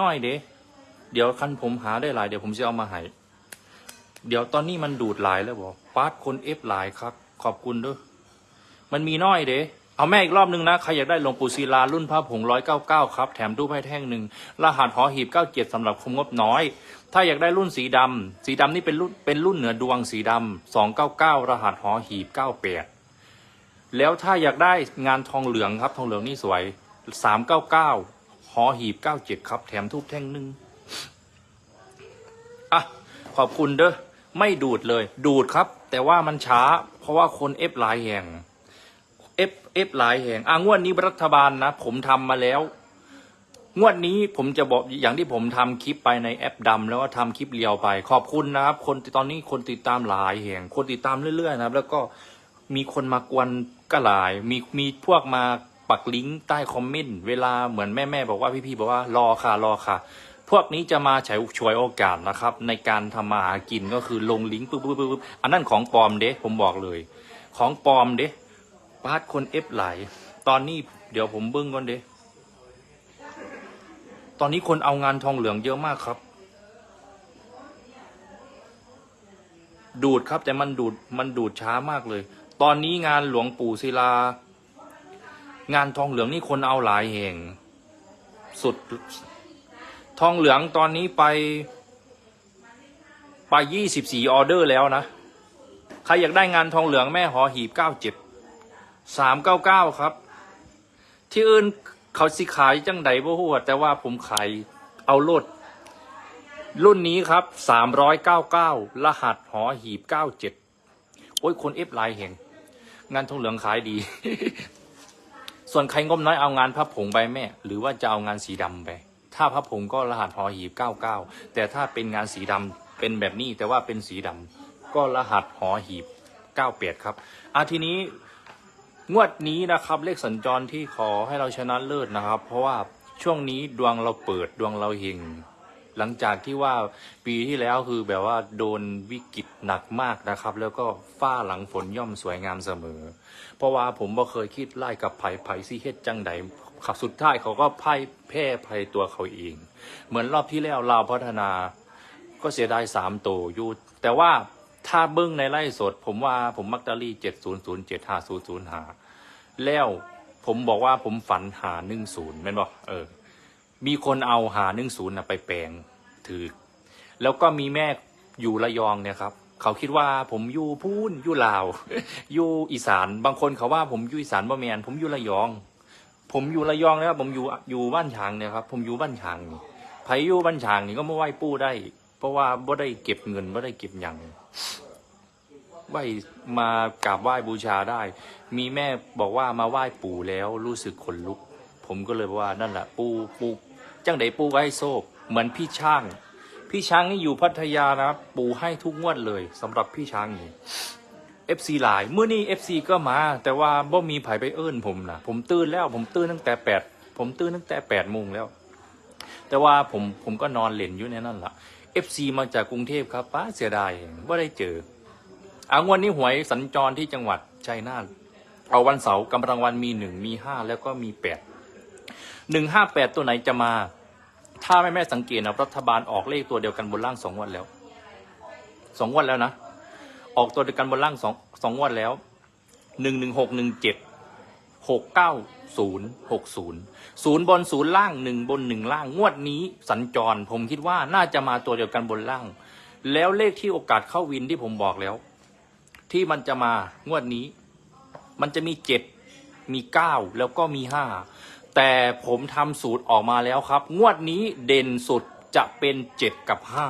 น้อยเด้เดี๋ยวคันผมหาได้หลายเดี๋ยวผมจะเอามาให้เดี๋ยวตอนนี้มันดูดหลายแล้วบอกปาร์ตคนเอฟหลายครับ ขอบคุณด้วยมันมีน้อยเด้เอาแม่อีกรอบนึงนะ ใครอยากได้หลวงปู่ศิลารุ่นพระผงร้อยเก้าเก้าครับ แถมรูปให้แท่งหนึ่งรหัสหอหีบเก้าเจ็ดสำหรับคมงบน้อย ถ้าอยากได้รุ่นสีดำสีดำนี่เป็นรุ่นเป็นรุ่นเหนือดวงสีดำสองเก้าเก้ารหัสหอหีบเก้าแปดแล้วถ้าอยากได้งานทองเหลืองครับ ทองเหลืองนี่สวยสามเก้าเก้า หอหีบเก้าเจ็ดครับ แถมทูบแท่งหนึ่งอะ ขอบคุณเด้อไม่ดูดเลย ดูดครับ แต่ว่ามันช้า เพราะว่าคนเอฟหลายแห่งเอฟเอฟหลายแห่งอะงวดนี้รัฐบาลนะ ผมทำมาแล้ว งวดนี้ผมจะบอกอย่างที่ผมทำคลิปไปในแอปดำแล้วก็ทำคลิปเรียวไป ขอบคุณนะครับ คนตอนนี้คนติดตามหลายแห่ง คนติดตามเรื่อยๆนะครับ แล้วก็มีคนมากวนก็หลาย มีมีพวกมา ปักลิงก์ใต้คอมเมนต์เวลาเหมือนแม่ๆบอกว่าพี่ๆบอกว่ารอค่ะรอค่ะ พวกนี้จะมาใช้ช่วยโอกาสนะครับ ในการทำมาหากินก็คือลงลิงก์ปุ๊บปุ๊บปุ๊บปุ๊บอันนั้นของปลอมเด้ผมบอกเลย ของปลอมเด้ปาดคนเอฟไหลตอนนี้เดี๋ยวผมเบิ้งก่อนเด้ตอนนี้คนเอางานทองเหลืองเยอะมากครับ ดูดครับแต่มันดูดมันดูดช้ามากเลย ตอนนี้งานหลวงปู่ศิลา งานทองเหลืองนี่คนเอาหลายแห่ง สุดทองเหลืองตอนนี้ไป ไปยี่สิบสี่ออเดอร์แล้วนะ ใครอยากได้งานทองเหลืองแม่หอหีบเก้าเจ็ดสามเก้าเก้าครับ ที่อื่นเขาสิขายจังใดบ่ฮู้อะแต่ว่าผมขายเอาโลด รุ่นนี้ครับสามร้อยเก้าเก้ารหัสหอหีบเก้าเจ็ดโอ้ยคนเอฟไลน์แห่งงานทองเหลืองขายดี ส่วนใครงบน้อยเอางานพระผงไปแม่ หรือว่าจะเอางานสีดำไป ถ้าพระผงก็รหัสหอหีบเก้าเก้าแต่ถ้าเป็นงานสีดำเป็นแบบนี้แต่ว่าเป็นสีดำก็รหัสหอหีบเก้าเปียดครับอาทีนี้งวดนี้นะครับเลขสัญจรที่ขอให้เราชนะเลิศนะครับ เพราะว่าช่วงนี้ดวงเราเปิดดวงเราเฮง หลังจากที่ว่าปีที่แล้วคือแบบว่าโดนวิกฤตหนักมากนะครับ แล้วก็ฝ้าหลังฝนย่อมสวยงามเสมอ เพราะว่าผมบ่เคยคิดไล่กับไผ่ไผ่ซีเฮ็ดจังใดขับสุดท้ายเขาก็พ่ายแพ้ภัยตัวเขาเอง เหมือนรอบที่แล้วลาพัฒนา ก็เสียดายสามโตวอยู่ แต่ว่าถ้าเบิ้งในไล่สด ผมว่าผมมักตะลี่เจ็ดศูนย์ศูนย์เจ็ดห้าศูนย์ศูนย์หาแล้วผมบอกว่าผมฝันหาหนึ่งศูนย์แม่นบอกเออ มีคนเอาหาหนึ่งศูนย์ไปแปลง ถือ แล้วก็มีแม่อยู่ระยองเนี่ยครับ เขาคิดว่าผมอยู่พูนอยู่ลาว อยู่อีสาน บางคนเขาว่าผมอยู่อีสานบ่แมนผมอยู่ระยอง ผมอยู่ระยองนะครับผมอยู่อยู่บ้านฉางเนี่ยครับ ผมอยู่บ้านฉางนี่ไผอยู่บ้านฉางนี่ก็ไมาไหวปู่ได้ เพราะว่าบ่ได้เก็บเงินบ่ได้เก็บหยังไหวมากราบไหว้บูชาได้ มีแม่บอกว่ามาไหว้ปู่แล้วรู้สึกขนลุก ผมก็เลยบอกว่านั่นแหละปู่ปู่จังไดปู่ไว้โซก เหมือนพี่ช่าง พี่ช้างนี่อยู่พัทยานะครับปู่ให้ทุกงวดเลยสำหรับพี่ช้างนี่ FC หลายเมื่อนี้ FC ก็มา แต่ว่าบ่มีไผไปเอิ้นผมนะผมตื่นแล้ว ผมตื่นตั้งแต่แปดผมตื่นตั้งแต่แปดโมงแล้ว แต่ว่าผมผมก็นอนเล่นอยู่ในนั่นล่ะ FC มาจากกรุงเทพครับป้าเสียดายว่าได้เจออางวันนี้หวยสัญจรที่จังหวัดชัยนาทเอาวันเสาร์กำลังวันมีหนึ่งมีห้าแล้วก็มีแปดหนึ่งห้าแปดตัวไหนจะมา ถ้าแม่แม่สังเกตนะรัฐบาลออกเลขตัวเดียวกันบนล่างสองวันแล้วสองวันแล้วนะออกตัวเดียวกันบนล่างสองสองงวันแล้วหนึ่งหนึ่งหกหนึ่งเจ็ดหกเก้าศูนย์หกศูนย์ศูนย์บนศูนย์ล่างหนึ่งบนหนึ่งล่างงวดนี้สัญจร ผมคิดว่าน่าจะมาตัวเดียวกันบนล่าง แล้วเลขที่โอกาสเข้าวินที่ผมบอกแล้ว ที่มันจะมางวดนี้ มันจะมีเจ็ดมีเก้าแล้วก็มีห้า แต่ผมทำสูตรออกมาแล้วครับ งวดนี้เด่นสุดจะเป็นเจ็ดกับห้า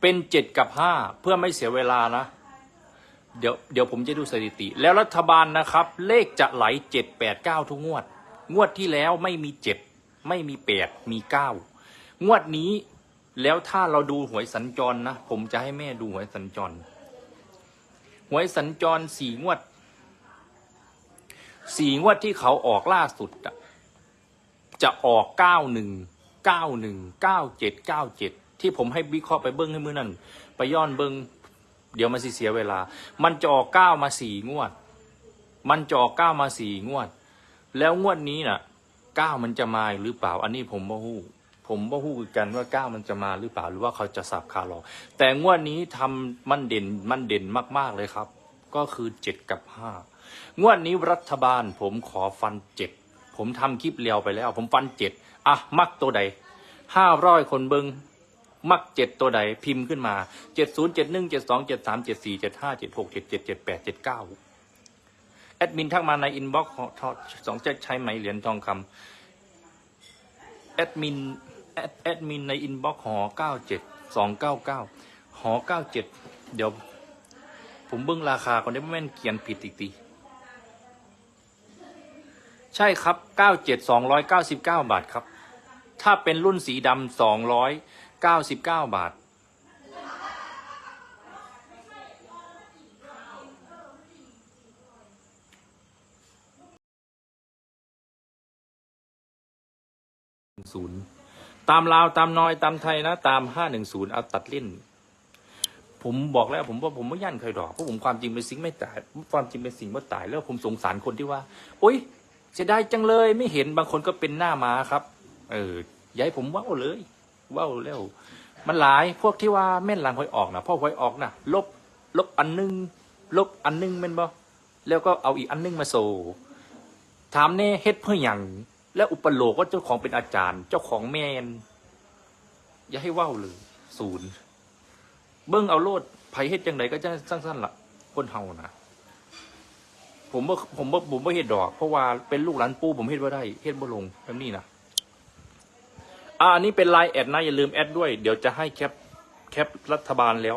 เป็นเจ็ดกับห้าเพื่อไม่เสียเวลานะ เดี๋ยวเดี๋ยวผมจะดูสถิติ แล้วรัฐบาลนะครับ เลขจะไหลเจ็ดแปดเก้าทุกงวด งวดที่แล้วไม่มีเจ็ดไม่มีแปดมีเก้างวดนี้แล้วถ้าเราดูหวยสัญจรนะ ผมจะให้แม่ดูหวยสัญจร หวยสัญจรสี่งวด สี่งวดที่เขาออกล่าสุดอะจะออกเก้าหนึ่งเก้าหนึ่งเก้าเจ็ดเก้าเจ็ดที่ผมให้วิเคราะห์ไปเบิ้งให้มือนั่นไปย้อนเบิ้งเดี๋ยวมันสิเสียเวลา มันจะออกเก้ามาสี่งวด มันจะออกเก้ามาสี่งวด แล้วงวดนี้น่ะเก้ามันจะมาหรือเปล่า อันนี้ผมบ่ฮู้ผมก็พูดกันว่าก้ามันจะมาหรือเปล่าหรือว่าเขาจะสับขาหลอกแต่งวดนี้ทำมันเด่นมันเด่นมากๆเลยครับ ก็คือเจ็ดกับห้า งวดนี้รัฐบาลผมขอฟันเจ็ดผมทำคลิปเลียวไปแล้ว ผมฟันเจ็ดอะมักตัวใดห้าร้อยคนเบิงมักเจ็ดตัวใดพิมพ์ขึ้นมาเจ็ดศูนย์เจ็ดหนึ่งเจ็ดสองเจ็ดสามเจ็ดสี่เจ็ดห้าเจ็ดหกเจ็ดเจ็ดเจ็ดแปดเจ็ดเก้าแอดมินทักมาในอินบ็อกซ์สองจะใช้ไหมเหรียญทองคำแอดมินแอดแอดมินในอินบ็อกซ์หอเก้าเจ็ดสองเก้าเก้าหอเก้าเจ็ดเดี๋ยว ผมเบิ้งราคาก่อนได้ไม่แม่นเขียนผิดอีกที ใช่ครับเก้าเจ็ดสองร้อยเก้าสิบเก้าบาทครับ ถ้าเป็นรุ่นสีดำสองร้อยเก้าสิบเก้าบาท ศูนย์ตามลาวตามนอยตามไทยนะ ตามห้าหนึ่งศูนย์เอาตัดเล่น ผมบอกแล้วผมว่าผมไม่ยั่นใครดอกเพราะผมความจริงเป็นสิ่งไม่ตายความจริงเป็นสิ่งว่ตายแล้วผมสงสารคนที่ว่าโอ๊ย เสียดายจังเลยไม่เห็นบางคนก็เป็นหน้าม้าครับ เออย้ายผมว่าวเลยว่าวแล้ว มันหลายพวกที่ว่าแม่นหลังหวยออกนะพ่อหวยออกนะลบลบอันนึง ลบอันนึงแม่นบ่แล้วก็เอาอีกอันนึงมาโซถามแน่เฮ็ดเพื่อหยังแล้วอุปโลกว่าเจ้าของเป็นอาจารย์ เจ้าของแมนอย่าให้ว้าวเลยศูนย์เบิ้งเอาโลดไผเฮ็ดจังไดก็จะสั้นๆล่ะคนเฮานะ ผมบ่ผมบ่ผมบ่เฮ็ดดอก เพราะว่าเป็นลูกหลานปู่ผมเฮ็ดบ่ได้เฮ็ดบ่ลงแบบนี้นะอ่าอันนี้เป็นไลน์แอดนะอย่าลืมแอดด้วย เดี๋ยวจะให้แคปแคปรัฐบาลแล้ว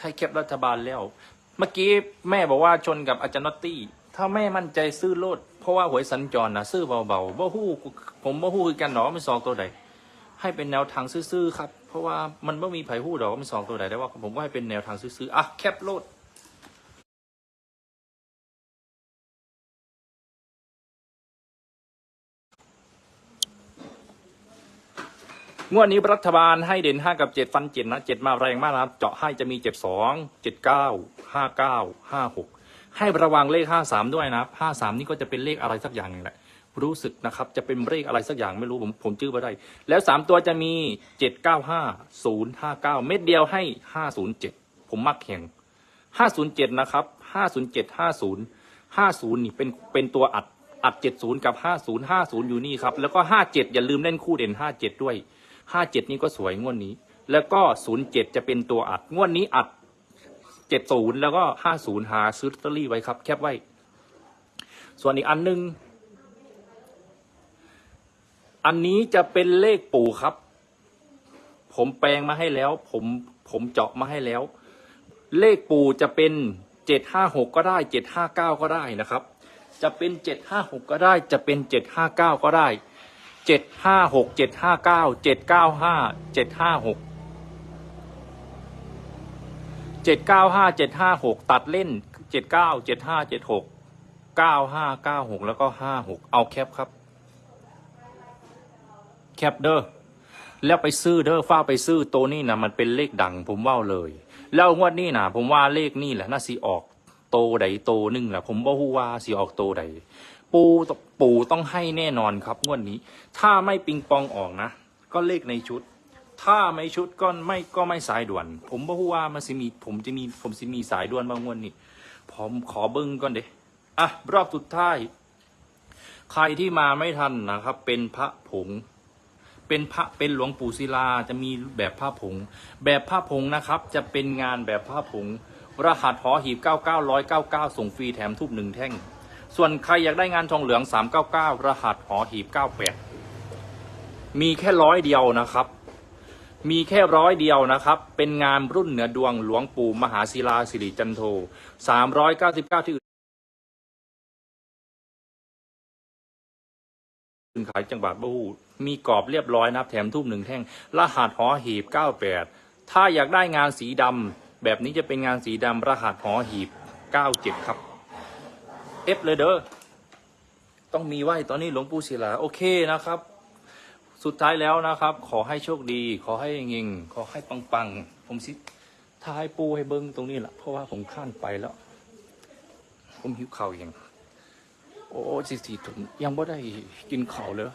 ให้แคปรัฐบาลแล้ว เมื่อกี้แม่บอกว่าชนกับอาจารย์นอตตี้ ถ้าแม่มั่นใจซื้อโลด เพราะว่าหวยสัญจรนะซื้อเบาๆบ่ฮู้ผมบ่ฮู้คือกันหรอกว่ามันสองตัวใดให้เป็นแนวทางซื่อๆครับ เพราะว่ามันไม่มีไผฮู้ดอกว่ามันสองตัวใดแต่ว่าผมก็ให้เป็นแนวทางซื่อๆอะแคปโลด งวดนี้รัฐบาลให้เด่นห้ากับเจ็ดฟันเจ็ดนะเจ็ดมาแรงมากนะครับ เจาะให้จะมีเจ็ดสองเจ็ดเก้าห้าเก้าห้าหกให้ระวังเลขห้าสามด้วยนะครับห้าสามนี่ก็จะเป็นเลขอะไรสักอย่างนึงแหละ รู้สึกนะครับ จะเป็นเลขอะไรสักอย่างไม่รู้ผมผมจื้อมาได้ แล้วสามตัวจะมีเจ็ดเก้าห้าศูนย์ห้าเก้าเม็ดเดียวให้ห้าศูนย์เจ็ดผมมักแข่งห้าศูนย์เจ็ดนะครับห้าศูนย์เจ็ดห้าศูนย์ห้าศูนย์นี่เป็นเป็นตัวอัดอัดเจ็ดศูนย์กับห้าศูนย์ห้าศูนย์อยู่นี่ครับ แล้วก็ห้าเจ็ดอย่าลืมเล่นคู่เด่นห้าเจ็ดด้วย ห้าเจ็ดนี่ก็สวยงวดนี้ แล้วก็ศูนย์เจ็ดจะเป็นตัวอัด งวดนี้อัดเจ็ดศูนย์แล้วก็ห้าศูนย์หาซื้อลอตเตอรี่ไว้ครับ แคปไว้ ส่วนอีกอันหนึ่งอันนี้จะเป็นเลขปู่ครับ ผมแปลงมาให้แล้ว ผมผมเจาะมาให้แล้ว เลขปู่จะเป็นเจ็ดห้าหกก็ได้เจ็ดห้าเก้าก็ได้นะครับ จะเป็นเจ็ดห้าหกก็ได้ จะเป็นเจ็ดห้าเก้าก็ได้ เจ็ดห้าหกเจ็ดห้าเก้าเจ็ดเก้าห้าเจ็ดห้าหกเจ็ดเก้าห้าเจ็ดห้าหกตัดเล่นเจ็ดเก้าเจ็ดห้าเจ็ดหกเก้าห้าเก้าหกแล้วก็ห้าหกเอาแคปครับ แคปเด้อแล้วไปซื้อเด้อฝ้าไปซื้อตัวนี้นะมันเป็นเลขดังผมว่าเลย แล้วงวดนี้นะผมว่าเลขนี่แหละน่าสีออกโตใดโตหนึ่งแหละผมว่าฮู้ว่าสีออกโตใด ปูปูต้องให้แน่นอนครับงวดนี้ ถ้าไม่ปิงปองออกนะ ก็เลขในชุด ถ้าไม่ชุดก็ไม่ก็ไม่สายด่วน ผมบ่ฮู้ว่ามันสิมีผมจะมีผมสิมีสายด่วนบางงวดนี้ผมขอเบิ้งก่อนเด้อะรอบสุดท้าย ใครที่มาไม่ทันนะครับ เป็นพระผงเป็นพระเป็นหลวงปู่ศิลาจะมีแบบผ้าผง แบบผ้าผงนะครับ จะเป็นงานแบบผ้าผง รหัสหอหีบ 99199 ส่งฟรีแถมทุบหนึ่งแท่ง ส่วนใครอยากได้งานทองเหลือง 399 รหัสหอหีบ 98 มีแค่ร้อยเดียวนะครับ มีแค่ร้อยเดียวนะครับ เป็นงานรุ่นเหนือดวงหลวงปู่มหาศิลาสิริจันโท 399 ที่อื่นขายจังหวัดบูมีกรอบเรียบร้อยนะครับ แถมทุ่มหนึ่งแท่ง รหัสหอหีบ 98 ถ้าอยากได้งานสีดำแบบนี้จะเป็นงานสีดำรหัสหอหีบ 97 ครับ เอฟเลยเด้อ ต้องมีไหวตอนนี้หลวงปู่ศิลา โอเคนะครับ สุดท้ายแล้วนะครับ ขอให้โชคดี ขอให้เงิงขอให้ปังๆ ผมสิท้ายปูให้เบิ้งตรงนี้แหละเพราะว่าผมข้านไปแล้ว ผมหิวข่าวยังโอ้สิสิถุงยังไม่ได้กินข่าวเลย